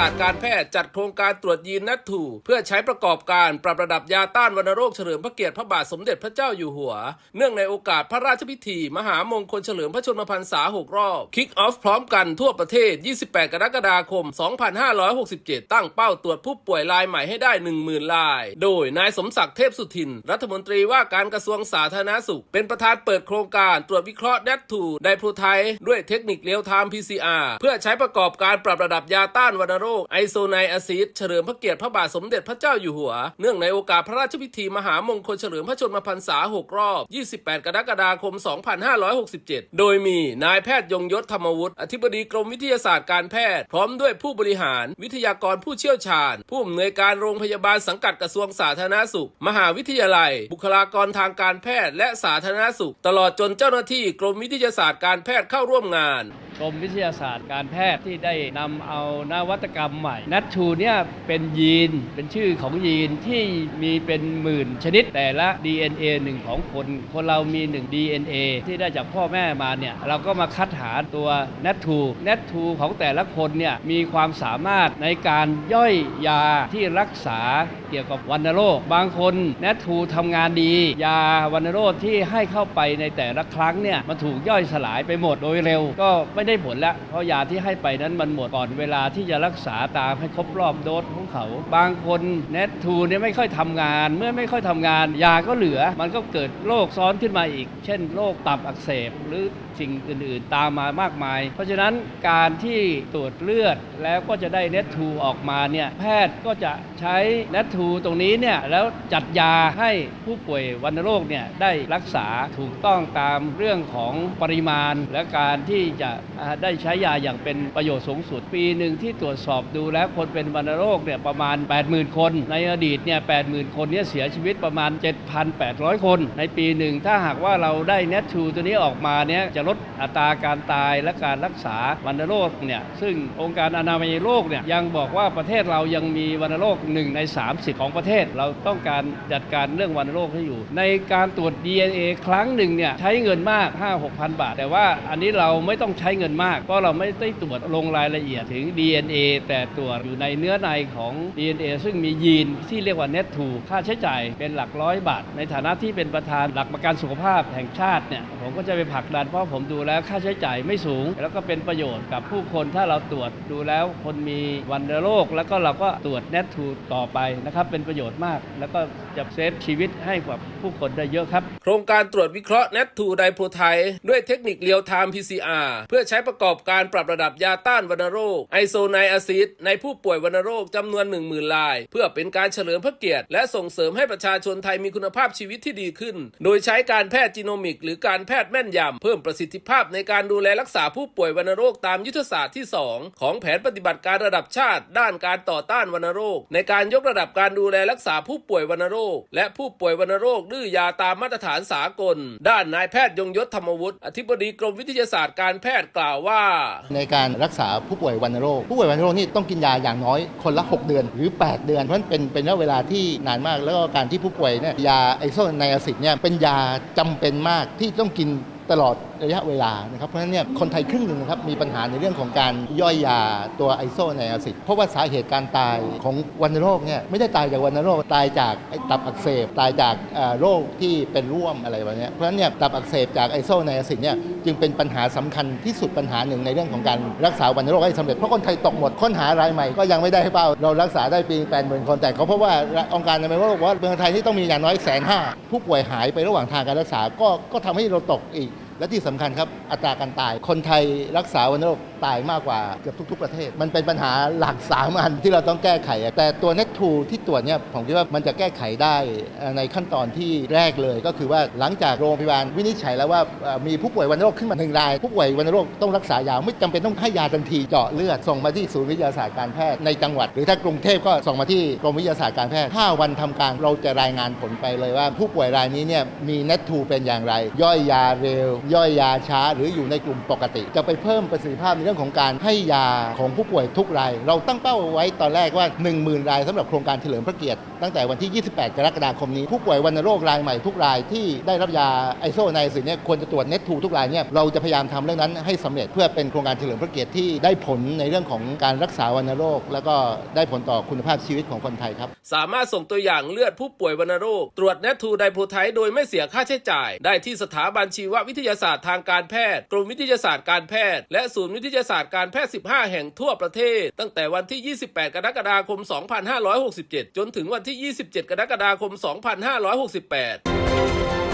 ศาสตร์การแพทย์จัดโครงการตรวจยีนนัททูเพื่อใช้ประกอบการปรับระดับยาต้านวัณโรคเฉลิมพระเกียรติพระบาทสมเด็จพระเจ้าอยู่หัว เนื่องในโอกาสพระราชพิธี มหามงคลเฉลิมพระชนมพรรษา 6 รอบคิกออฟพร้อมกันทั่วประเทศ 28 กรกฎาคม 2567 ตั้งเป้าตรวจผู้ป่วยรายใหม่ให้ได้ 10,000ราย โดยนายสมศักดิ์เทพสุทิน รัฐมนตรีว่าการกระทรวงสาธารณสุข เป็นประธานเปิดโครงการตรวจวิเคราะห์แดททูไดโพรไทด้วยเทคนิคเรียลไทม์ PCR เพื่อใช้ประกอบการปรับระดับยาต้านวัณโรคไอโซไนอะซิดเฉลิมพระเกียรติพระบาทสมเด็จพระเจ้าอยู่หัว เนื่องในโอกาสพระราชพิธีมหามงคลเฉลิมพระชนมพรรษา 6 รอบ 28 กรกฎาคม 2567 โดยมีนายแพทย์ยงยศธรรมวุฒิอธิบดีกรมวิทยาศาสตร์การแพทย์ พร้อมด้วยผู้บริหาร วิทยากรผู้เชี่ยวชาญ ผู้อำนวยการโรงพยาบาลสังกัดกระทรวงสาธารณสุข มหาวิทยาลัย บุคลากรทางการแพทย์และสาธารณสุข ตลอดจนเจ้าหน้าที่กรมวิทยาศาสตร์การแพทย์เข้าร่วมงาน กรมวิทยาศาสตร์การแพทย์ที่ได้นำเอานวัตกรรมใหม่ นัทชูเนี่ยเป็นยีนเป็นชื่อของยีนที่มีเป็นหมื่นชนิดแต่ละ DNA หนึ่งของคน คนเรามี 1 DNA ที่ได้จากพ่อแม่มาเนี่ยเราก็มาคัดหาตัวนัททูนัททูของแต่ละคนเนี่ยมีความสามารถในการย่อยยาที่รักษาเกี่ยวกับวัณโรค บางคนนัททูทำงานดี ยาวัณโรคที่ให้เข้าไปในแต่ละครั้งเนี่ยมันถูกย่อยสลายไปหมดโดยเร็ว ก็ไม่ได้ผลแล้ว เพราะยาที่ให้ไปนั้นมันหมดก่อนเวลาที่จะรักษาตามให้ครบรอบโดสของเขา บางคนเนททูเนี่ยไม่ค่อยทำงาน เมื่อไม่ค่อยทำงาน ยาก็เหลือ มันก็เกิดโรคซ้อนขึ้นมาอีก เช่นโรคตับอักเสบหรือสิ่งอื่น ๆ ตามมามากมาย เพราะฉะนั้นการที่ตรวจเลือดแล้วก็จะได้เนททูออกมาเนี่ยแพทย์ก็จะใช้เนททูตรงนี้เนี่ยแล้วจัดยาให้ผู้ป่วยวัณโรคเนี่ยได้รักษาถูกต้องตามเรื่องของปริมาณและการที่จะได้ใช้ยาอย่างเป็นประโยชน์สูงสุด ปีหนึ่งที่ตรวจสอบดูแล้วคนเป็นวัณโรคเนี่ยประมาณ 80,000 คน ในอดีตเนี่ย80,000 คนเนี่ยเสียชีวิตประมาณ 7,800 คน ในปีหนึ่งถ้าหากว่าเราได้เนททูตัวนี้ออกมาเนี่ยจะลดอัตราการตายและการรักษาวัณโรคเนี่ยซึ่งองค์การอนามัยโลกเนี่ยยังบอกว่าประเทศเรายังมีวัณโรค1ใน 30 ของประเทศ เราต้องการจัดการเรื่องวัณโรคให้อยู่ ในการตรวจ DNA ครั้งหนึ่งเนี่ยใช้เงินมาก 5-6,000 บาท แต่ว่าอันนี้เราไม่ต้องใช้เงินมาก เพราะเราไม่ได้ตรวจลงรายละเอียดถึง DNA แต่ตรวจอยู่ในเนื้อในของ DNA ซึ่งมียีนที่เรียกว่า Net2 ค่าใช้จ่ายเป็นหลักร้อยบาท ในฐานะที่เป็นประธานหลักประกันสุขภาพแห่งชาติเนี่ยผมก็จะไปผลักดันเพราะผมดูแล้วค่าใช้จ่ายไม่สูง แล้วก็เป็นประโยชน์กับผู้คนถ้าเราตรวจดูแล้วคนมีวันโรค แล้วก็เราก็ตรวจ Net2 ต่อไปนะครับเป็นประโยชน์มาก แล้วก็จะเซฟชีวิตให้กับผู้คนได้เยอะครับ โครงการตรวจวิเคราะห์ NET2 ไดโพไทด้วยเทคนิคเรียลไทม์ PCR เพื่อใช้ประกอบการปรับระดับยาต้านวัณโรคไอโซไนอะซิดในผู้ป่วยวัณโรคจำนวน 10,000 ราย เพื่อเป็นการเฉลิมพระเกียรติ และส่งเสริมให้ประชาชนไทยมีคุณภาพชีวิตที่ดีขึ้น โดยใช้การแพทย์จีโนมิก หรือการแพทย์แม่นยำเพิ่มประสิทธิภาพในการดูแลรักษาผู้ป่วยวัณโรคตามยุทธศาสตร์ที่ 2 ของแผนปฏิบัติการระดับชาติ ด้านการต่อต้านวัณโรค ในการยกระดับการดูแลรักษาผู้ป่วยวัณโรค และผู้ป่วยวัณโรคดื้อยาตามมาตรฐานสากล ด้านนายแพทย์ยงยศธรรมวุฒิอธิบดีกรมวิทยาศาสตร์การแพทย์ล่าวว่า ในการรักษาผู้ป่วยวัณโรค ผู้ป่วยวัณโรคนี่ต้องกินยาอย่างน้อยคนละ 6 เดือนหรือ 8 เดือน เพราะนั้นเป็นเป็นระยะเวลาที่นานมาก แล้วก็การที่ผู้ป่วยเนี่ยยาไอโซไนอาซิดเนี่ยเป็นยาจำเป็นมากที่ต้องกินตลอด ระยะเวลานะครับเพราะฉะนั้นเนี่ยคนไทยครึ่งหนึ่งนะครับมีปัญหาในเรื่องของการย่อยยาตัวไอโซไนอาซิดเพราะว่าสาเหตุการตายของวัณโรคเนี่ยไม่ได้ตายจากวัณโรคตายจากตับอักเสบตายจากโรคที่เป็นร่วมอะไรแบบนี้เพราะฉะนั้นเนี่ยตับอักเสบจากไอโซไนอาซิดเนี่ยจึงเป็นปัญหาสำคัญที่สุดปัญหาหนึ่งในเรื่องของการรักษาวัณโรคให้สำเร็จเพราะคนไทยตกหมดค้นหารายใหม่ก็ยังไม่ได้เป้าเรารักษาได้ปี8 0 0 0 0คนแต่เขาพบว่าองค์การอนามัยโลกว่าเมืองไทยนี่ต้องมีอย่างน้อยแสนห้าผู้ป่วยหายไประหว่างทางการรักษาก็ก็ทำให้เราตกอีก และที่สำคัญครับอัตราการตาย คนไทยรักษาวัณโรคตายมากกว่าเกือบทุก ๆ ประเทศ มันเป็นปัญหาหลักสามอันที่เราต้องแก้ไข แต่ตัวเน็ตทูที่ตรวจเนี่ยผมคิดว่ามันจะแก้ไขได้ในขั้นตอนที่แรกเลย ก็คือว่าหลังจากโรงพยาบาลวินิจฉัยแล้วว่ามีผู้ป่วยวัณโรคขึ้นมาหนึ่งราย ผู้ป่วยวัณโรคต้องรักษายาไม่จำเป็นต้องให้ยาทันทีเจาะเลือดส่งมาที่ศูนย์วิทยาศาสตร์การแพทย์ในจังหวัด หรือถ้ากรุงเทพก็ส่งมาที่กรมวิทยาศาสตร์การแพทย์5วันทำการเราจะรายงานผลไปเลยว่า ผู้ป่วยรายนี้เนี่ยมีเน็ตทูเป็นอย่างไร ย่อยยาเร็วย่อยยาช้า หรืออยู่ในกลุ่มปกติ จะไปเพิ่มประสิทธิภาพในเรื่องของการให้ยาของผู้ป่วยทุกราย เราตั้งเป้าไว้ตอนแรกว่า 10,000 รายสำหรับโครงการเฉลิมพระเกียรติตั้งแต่วันที่ 28 กรกฎาคมนี้ ผู้ป่วยวัณโรครายใหม่ทุกรายที่ได้รับยาไอโซไนซินเนี่ยควรจะตรวจเน็ตทูทุกรายเนี่ยเราจะพยายามทำเรื่องนั้นให้สำเร็จเพื่อเป็นโครงการเฉลิมพระเกียรติที่ได้ผลในเรื่องของการรักษาวัณโรค แล้วก็ได้ผลต่อคุณภาพชีวิตของคนไทยครับ สามารถส่งตัวอย่างเลือดผู้ป่วยวัณโรค ตรวจแนททูไดโพไทโดยไม่เสียค่าใช้จ่าย ได้ที่สถาบันชีววิทยาศาสตร์ทางการแพทย์ กรมวิทยาศาสตร์การแพทย์ และศูนย์วิทยาศาสตร์การแพทย์ 15 แห่งทั่วประเทศ ตั้งแต่วันที่ 28 กรกฎาคม 2567 จนถึงวันที่ 27 กรกฎาคม 2568